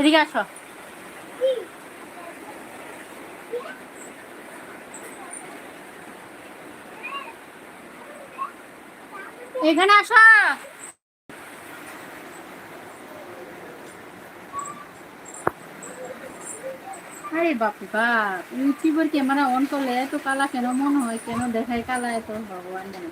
এদিকে এখানে আসো। আরে বাপরে বাপ, ইউটিউবের ক্যামেরা অন করলে এত কালা কেন? মনে হয় কেন দেখায় কালা এত ভগবান জানে।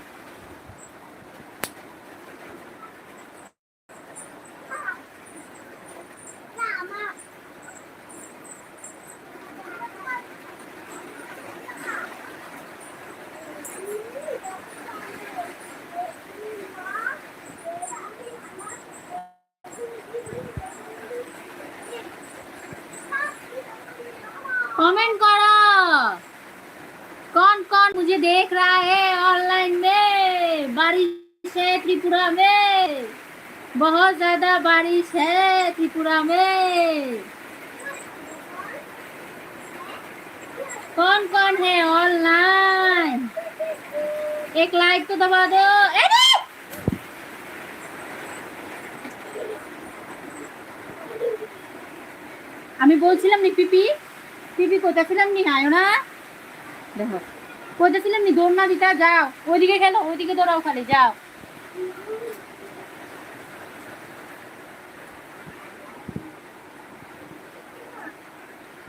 कमेंट करो कौन कौन मुझे देख रहा है ऑनलाइन में बारिश है त्रिपुरा में बहुत ज्यादा बारिश है त्रिपुरा में कौन कौन है ऑनलाइन एक लाइक तो दबा दो अरे! আমি বলছিলাম নি পিপি নি? না দেখো নি দৌড় না? দিতা, যাও। ওইদিকে খেলো, ওইদিকে দৌড়াও খালি, যাও।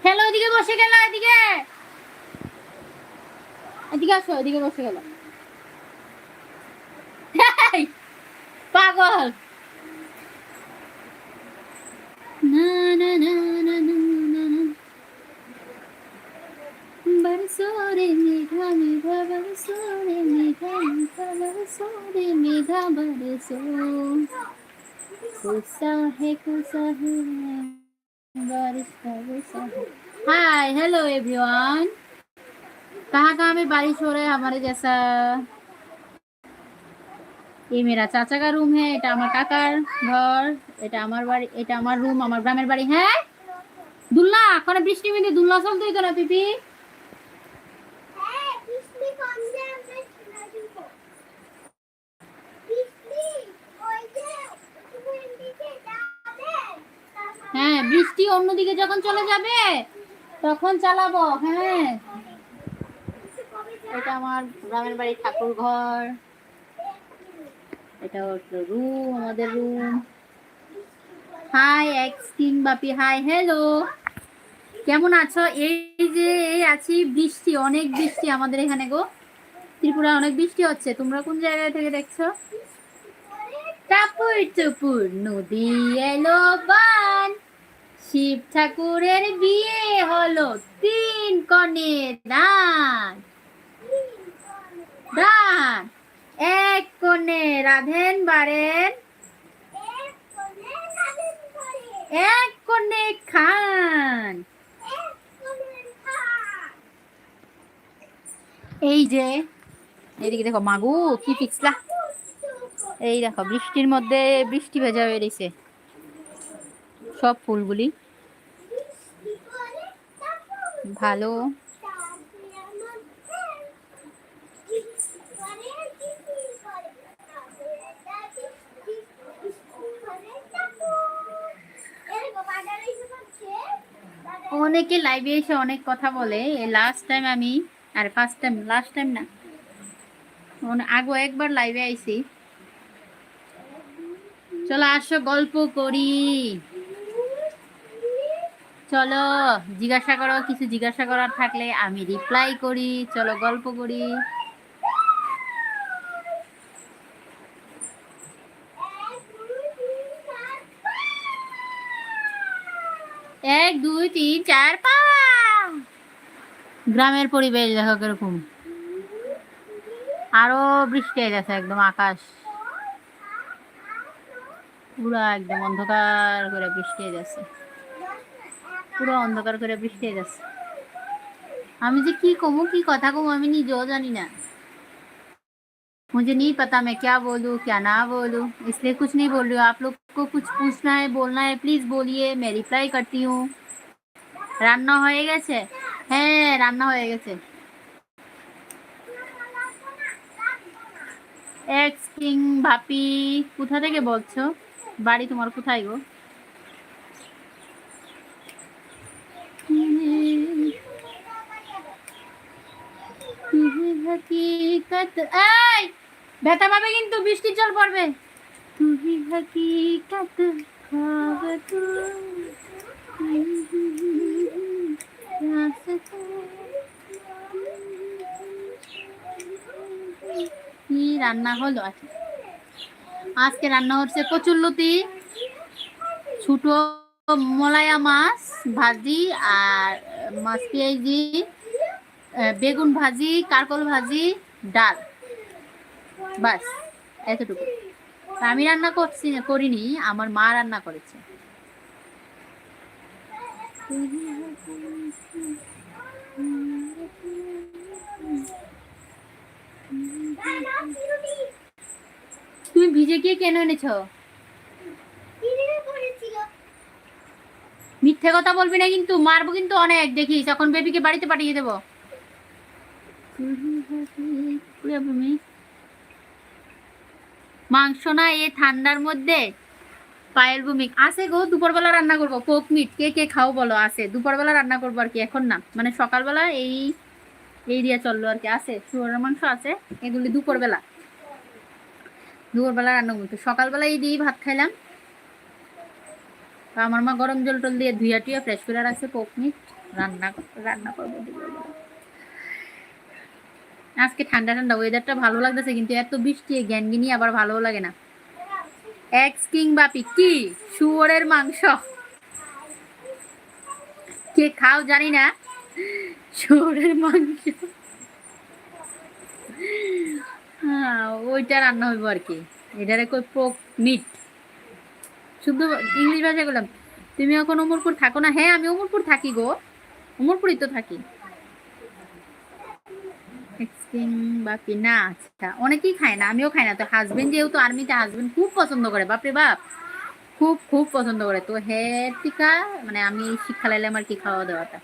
খেলো, ওইদিকে বসে গেল এদিকে। এদিকে আসো বসে গেল পাগল। না না না না না। बरसो रे मेघा मेघा बरसो रे मेघा मेघा बरसो रे मेघा बरसो कुसा है कुसा है बारिश का कुसा है हाय हेलो एवरीवन कहाँ कहाँ में बारिश हो रहा है हमारे जैसा ये मेरा चाचा का रूम है এটা আমার কাকার ঘর এটা আমার বাড়ি এটা আমার রুম আমার গ্রামের বাড়ি হ্যাঁ দুলনা কোনে বৃষ্টি মিলে দুলনা চলতেই তো না পিপি বৃষ্টি অন্যদিকে যখন চলে যাবে, তখন চালাবো হ্যাঁ। এটা আমার গ্রামের বাড়ি ঠাকুর ঘর। এটা হচ্ছে রুম আমাদের রুম হাই এক্স বাপি হাই হ্যালো কেমন আছো? এই যে, এই আছি, বৃষ্টি, অনেক বৃষ্টি আমাদের এখানে গো। ত্রিপুরা অনেক বৃষ্টি হচ্ছে, তোমরা কোন জায়গা থেকে দেখছ? টাপুর টুপুর নদী এলো বান। শিব ঠাকুরের বিয়ে হলো তিন কনে দান। দান। এক কোণে রাধেন বাড়েন এক কোণে খান। এই যে এদিকে দেখো মাগু, কি পিছলা এই দেখো, বৃষ্টির মধ্যে বৃষ্টি ভেজা হয়ে রয়েছে সব ফুলগুলি। ভালো। অনেকে লাইভে এসে অনেক কথা বলে। লাস্ট টাইম আমি, আর ফার্স্ট টাইম লাস্ট টাইম না। আগো একবার লাইভে আইছি। চলো আসো, গল্প করি। চলো জিজ্ঞাসা করো কিছু জিজ্ঞাসা করার থাকলে আমি রিপ্লাই করি। চলো গল্প করি। এক, দুই, তিন, চার, পাঁচ। গ্রামের পরিবেশ দেখো কীরকম। আরও বৃষ্টি হয়ে গেছে একদম আকাশ। পুরা একদম অন্ধকার করে বৃষ্টি হয়ে যাচ্ছে পুরো অন্ধকার করে বৃষ্টি হয়ে যাচ্ছে আমি যে কি কমু কি কথা কমু আমি নিজেও জানি না मुझे नहीं पता मैं क्या बोलूँ क्या ना बोलूँ इसलिए कुछ नहीं बोल रही हूँ आप लोग को कुछ पूछना है बोलना है प्लीज बोलिए मैं रिप्लाई करती हूँ রান্না হয়ে গেছে হ্যাঁ রান্না হয়ে গেছে এক্স কিং ভাপি কোথা থেকে বলছো বাড়ি তোমার কোথায় গো এই! ব্যথা পাবে কিন্তু, বৃষ্টির জল পড়বে। খাব কি রান্না হলো আচ্ছা আজকে রান্না হচ্ছে কচুরলতি ছোট মলায়া মাছ ভাজি আর মাছ পেঁয়াজি। বেগুন ভাজি, কারকল ভাজি, ডাল। বাস, এতটুকু। আমি রান্না করছি, করিনি, আমার মা রান্না করেছে। তুমি ভিজে গিয়ে কেন এনেছো? মিথ্যে কথা বলবি না কিন্তু, মারবো কিন্তু অনেক। দেখিস এখন বেবিকে বাড়িতে পাঠিয়ে দেবো। মাংস না এ ঠান্ডার মধ্যে পায়েল ভূমি আছে গো, দুপুরবেলা রান্না করব। পোক মিট, কে কে খাও বলো, আছে। দুপুরবেলা রান্না করব আর কি, এখন না। মানে সকালবেলা এই দিয়ে চলল আর কি, আছে। শুয়ারের মাংস আছে, এগুলি দুপুরবেলা। দুপুরবেলা রান্না করতো সকালবেলা এই দিয়েই ভাত খাইলাম। আমার মা গরম জল টল দিয়ে ধুইয়া টুইয়া ফ্রেশ করে রাখছে পোক মিট, রান্না রান্না করব দুপুরবেলা। আজকে ঠান্ডা ঠান্ডা ওয়েদারটা ভালো লাগতেছে কিন্তু এত বৃষ্টি জ্ঞান গিনি আবার ভালোও লাগে না। এক্স কিং বাপি কি শুয়োরের মাংস। কে খাও জানি না। শুয়োরের মাংস। হ্যাঁ ওইটা রান্না হইব আর কি। এটারে কই পোক, মিট। শুদ্ধ ইংলিশ ভাষায় বললাম, তুমি এখন অমরপুর থাকো না? হ্যাঁ আমি অমরপুর থাকি গো। অমরপুরই তো থাকি। এক্সকিং বা না আচ্ছা। অনেকেই খায় না, আমিও খাই না। তো হাজবেন্ড যেহেতু আর্মিতে হাজবেন্ড খুব পছন্দ করে, বাপরে বাপ। খুব খুব পছন্দ করে। তো হে টিকা মানে আমি শিক্ষা লাইলাম আর কি খাওয়া দাওয়াটা